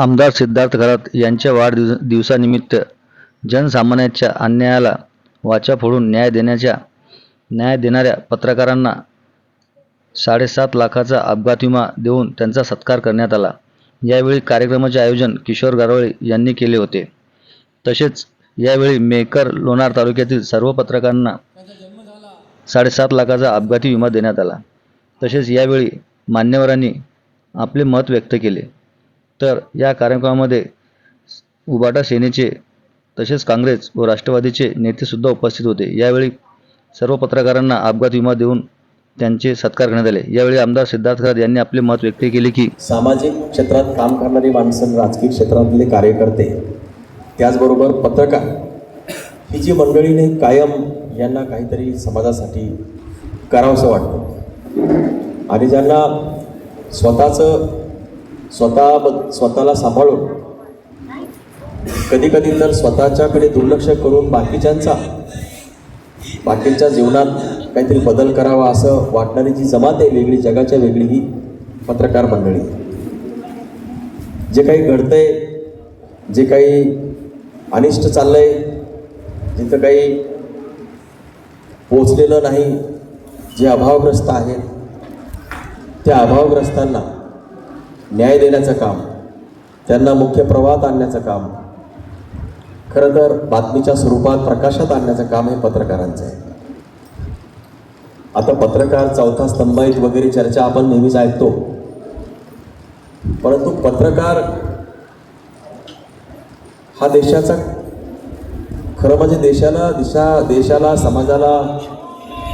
आमदार सिद्धार्थ खरात यांच्या वाढदिव दिवसानिमित्त जनसामान्याच्या अन्यायाला वाचा फोडून न्याय देण्याच्या न्याय देणाऱ्या पत्रकारांना साडेसात लाखाचा अपघात विमा देऊन त्यांचा सत्कार करण्यात आला. यावेळी कार्यक्रमाचे आयोजन किशोर गारवळे यांनी केले होते. तसेच यावेळी मेकर लोणार तालुक्यातील सर्व पत्रकारांना साडेसात लाखाचा अपघाती विमा देण्यात आला. तसेच यावेळी मान्यवरांनी आपले मत व्यक्त केले. तर या कार्यक्रमामध्ये उबाटा सेनेचे तसेच काँग्रेस व राष्ट्रवादीचे नेतेसुद्धा उपस्थित होते. यावेळी सर्व पत्रकारांना अपघात विमा देऊन त्यांचे सत्कार करण्यात आले. यावेळी आमदार सिद्धार्थ खरात यांनी आपले मत व्यक्त केले की सामाजिक क्षेत्रात काम करणारी माणसं राजकीय क्षेत्रातले कार्यकर्ते त्याचबरोबर पत्रकार ही जी मंडळीने कायम यांना काहीतरी समाजासाठी करावंसं वाटतं. आणि ज्यांना स्वतःचं स्वतः स्वतःला सांभाळून. कधीकधी तर स्वतःच्याकडे दुर्लक्ष करून बाकीच्यांचा बाकीच्या जीवनात काहीतरी बदल करावा असं वाटणारी जी जमात आहे वेगळी जगाच्या वेगळी ही पत्रकार मंडळी. जे काही घडतंय जे काही अनिष्ट चाललंय जिथं काही पोचलेलं नाही जे अभावग्रस्त आहेत त्या अभावग्रस्तांना न्याय देण्याचं काम त्यांना मुख्य प्रवाहात आणण्याचं काम खरं तर बातमीच्या स्वरूपात प्रकाशात आणण्याचं काम हे पत्रकारांचं आहे. आता पत्रकार चौथा स्तंभाईत वगैरे चर्चा आपण नेहमीच ऐकतो. परंतु पत्रकार हा देशाचा खरं म्हणजे देशाला दिशा देशाला समाजाला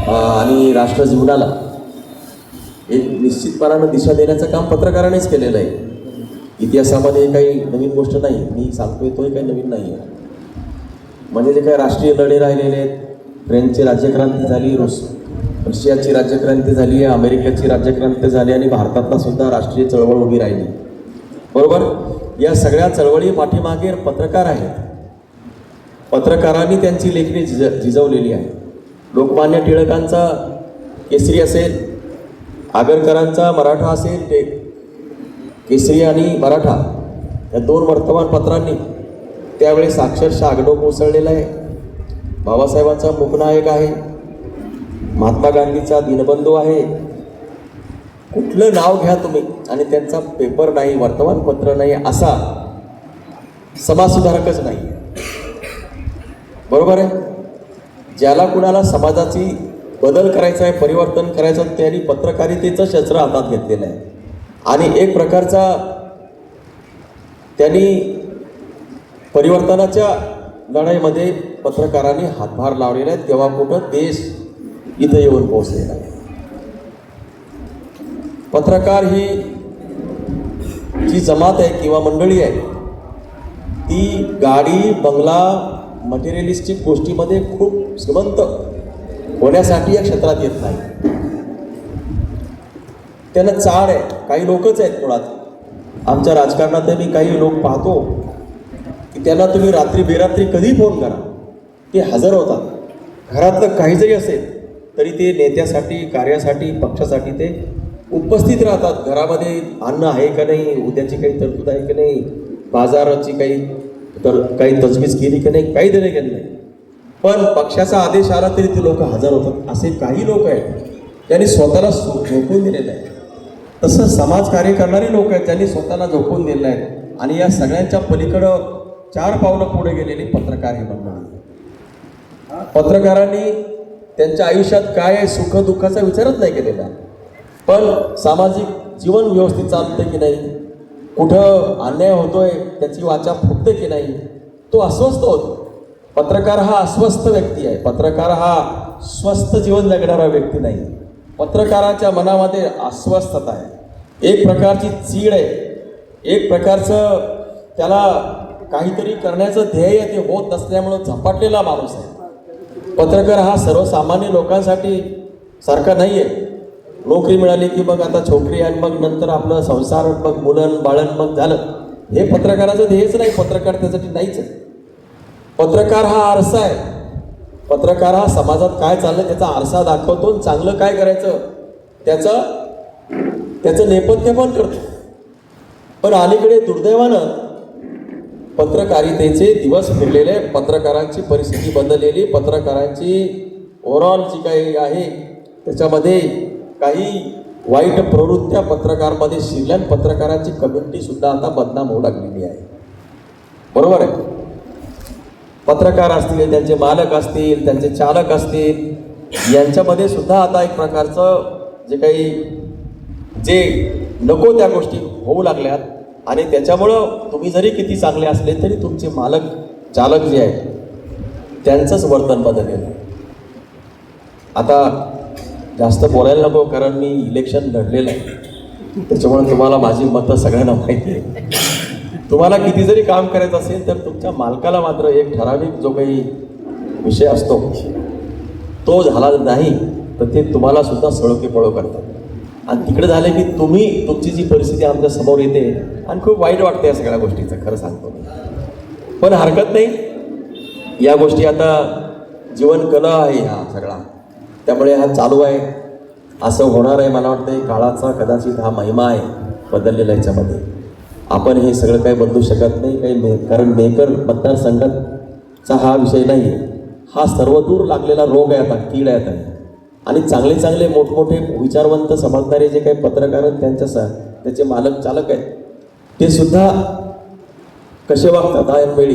आणि आणि राष्ट्रजीवनाला एक निश्चितपणानं दिशा देण्याचं काम पत्रकारानेच केलेलं आहे. इतिहासामध्ये काही नवीन गोष्ट नाही. मी सांगतोय तोही काही नवीन नाही आहे. म्हणजे जे काही राष्ट्रीय लढे राहिलेले आहेत फ्रेंचची राज्यक्रांती झाली रुस रशियाची राज्यक्रांती झाली आहे अमेरिकेची राज्यक्रांती झाली आणि भारतातला सुद्धा राष्ट्रीय चळवळ उभी राहिली. बरोबर? या सगळ्या चळवळी पाठीमागे पत्रकार आहेत. पत्रकारांनी त्यांची लेखणी झिज जिजवलेली आहे. लोकमान्य टिळकांचा केसरी असेल आगरकरांचा मराठा असेल ते केसरी आणि मराठा या दोन वर्तमानपत्रांनी त्यावेळेस अक्षरशः आगडोक कोसळलेला आहे. बाबासाहेबांचा मुखनायक आहे. महात्मा गांधीचा दिनबंधू आहे. कुठलं नाव घ्या तुम्ही आणि त्यांचा पेपर नाही वर्तमानपत्र नाही असा समाजसुधारकच नाही. बरोबर आहे? ज्याला कुणाला समाजाची बदल करायचा आहे परिवर्तन करायचं त्यांनी पत्रकारितेचं शस्त्र हातात घेतलेलं आहे. आणि एक प्रकारचा त्यांनी परिवर्तनाच्या लढाईमध्ये पत्रकारांनी हातभार लावलेला आहे तेव्हा कुठं देश इथं येऊन पोहोचलेला आहे. पत्रकार ही जी जमात आहे किंवा मंडळी आहे ती गाडी बंगला मटेरियलिस्टिक गोष्टीमध्ये खूप श्रीमंत. होण्यासाठी या क्षेत्रात येत नाही. त्यांना चाड आहे. काही लोकच आहेत मुळात. आमच्या राजकारणात मी काही लोक पाहतो की त्यांना तुम्ही रात्री बेरात्री कधी फोन करा. ते हजर होतात. घरातलं काही जरी असेल तरी ते नेत्यासाठी कार्यासाठी पक्षासाठी ते उपस्थित राहतात. घरामध्ये अन्न आहे का नाही उद्याची काही तरतूद आहे की नाही बाजाराची काही तर काही तजवीज केली की नाही काही देणे गेलं नाही. पण पक्षाचा आदेश आला तरी ते लोक हजर होतात. असे काही लोक आहेत त्यांनी स्वतःला झो- झोकून दिलेलं आहे. तसं समाजकार्य करणारी लोक आहेत ज्यांनी स्वतःला झोकून दिलेलं आहे. आणि या सगळ्यांच्या पलीकडं चार पावलं पुढे गेलेली पत्रकार हे मंडळी पत्रकारांनी त्यांच्या आयुष्यात काय आहे सुख दुःखाचा विचारच नाही केलेला. पण सामाजिक जीवन व्यवस्थित चालतं की नाही? कुठं अन्याय होतोय त्याची वाचा फुटते की नाही? तो अस्वस्थ होतो. पत्रकार हा अस्वस्थ व्यक्ती आहे. पत्रकार हा स्वस्थ जीवन जगणारा व्यक्ती नाही. पत्रकाराच्या मनामध्ये अस्वस्थता आहे. एक प्रकारची चीड आहे. एक प्रकारचं त्याला काहीतरी करण्याचं ध्येय ते होत नसल्यामुळं झपाटलेला माणूस आहे. पत्रकार हा सर्वसामान्य लोकांसाठी सारखा नाही आहे नोकरी मिळाली की मग आता छोकरी आणि मग नंतर आपलं संसार मग मुलं बाळण मग झालं. हे पत्रकाराचं ध्येयच नाही. पत्रकार त्यासाठी नाहीच आहे. पत्रकार हा आरसा आहे. पत्रकार हा समाजात काय चाललं त्याचा आरसा दाखवतो आणि चांगलं काय करायचं त्याचं त्याचं नेपथ्य पण करतो. पण अलीकडे दुर्दैवानं पत्रकारितेचे दिवस फिरलेले पत्रकारांची परिस्थिती बदललेली पत्रकारांची ओव्हरऑल जी काही आहे त्याच्यामध्ये काही वाईट प्रवृत्त्या पत्रकारमध्ये शिरल्यान पत्रकारांची कम्युनिटीसुद्धा आता बदनाम होऊ लागलेली आहे. बरोबर आहे? पत्रकार असतील त्यांचे मालक असतील त्यांचे चालक असतील यांच्यामध्ये सुद्धा आता एक प्रकारचं जे काही जे नको त्या गोष्टी होऊ लागल्यात आणि त्याच्यामुळं तुम्ही जरी किती चांगले असले तरी तुमचे मालक चालक जे आहेत त्यांचंच वर्तन बदललेलं आता जास्त बोलायला नको कारण मी इलेक्शन लढलेलं आहे. त्याच्यामुळे तुम्हाला माझी मतं सगळ्यांना माहिती आहे. तुम्हाला किती जरी काम करायचं असेल तर तुमच्या मालकाला मात्र एक ठराविक जो काही विषय असतो तो झाला नाही तर ते तुम्हाला सुद्धा सळोके पळो करतात. आणि तिकडे झाले की तुम्ही तुमची जी परिस्थिती आमच्यासमोर येते आणि खूप वाईट वाटते या सगळ्या गोष्टीचं खरं सांगतो पण हरकत नाही. या गोष्टी आता जीवन कला आहे हा सगळा. त्यामुळे हा चालू आहे. असं होणार आहे मला वाटतं काळाचा कदाचित हा महिमा आहे बदललेला याच्यामध्ये. आपण हे सगळं काही बदलू शकत नाही काही मे कारण मेकर मतदारसंघाचा हा विषय नाही आहे हा सर्वदूर लागलेला रोग आहे आता कीड आहे आता. आणि चांगले चांगले मोठमोठे विचारवंत समजणारे जे काही पत्रकार आहेत त्यांच्या सा त्याचे मालक चालक आहेत ते सुद्धा कसे वागतात ऐनवेळी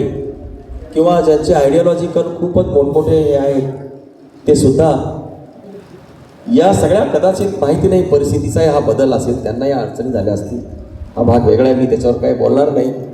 किंवा ज्यांचे आयडिओलॉजिकल खूपच मोठमोठे हे आहेत ते सुद्धा या सगळ्या कदाचित माहिती नाही परिस्थितीचाही हा बदल असेल त्यांना या अडचणी झाल्या असतील. हा भाग वेगळा आहे मी त्याच्यावर काही बोलणार नाही.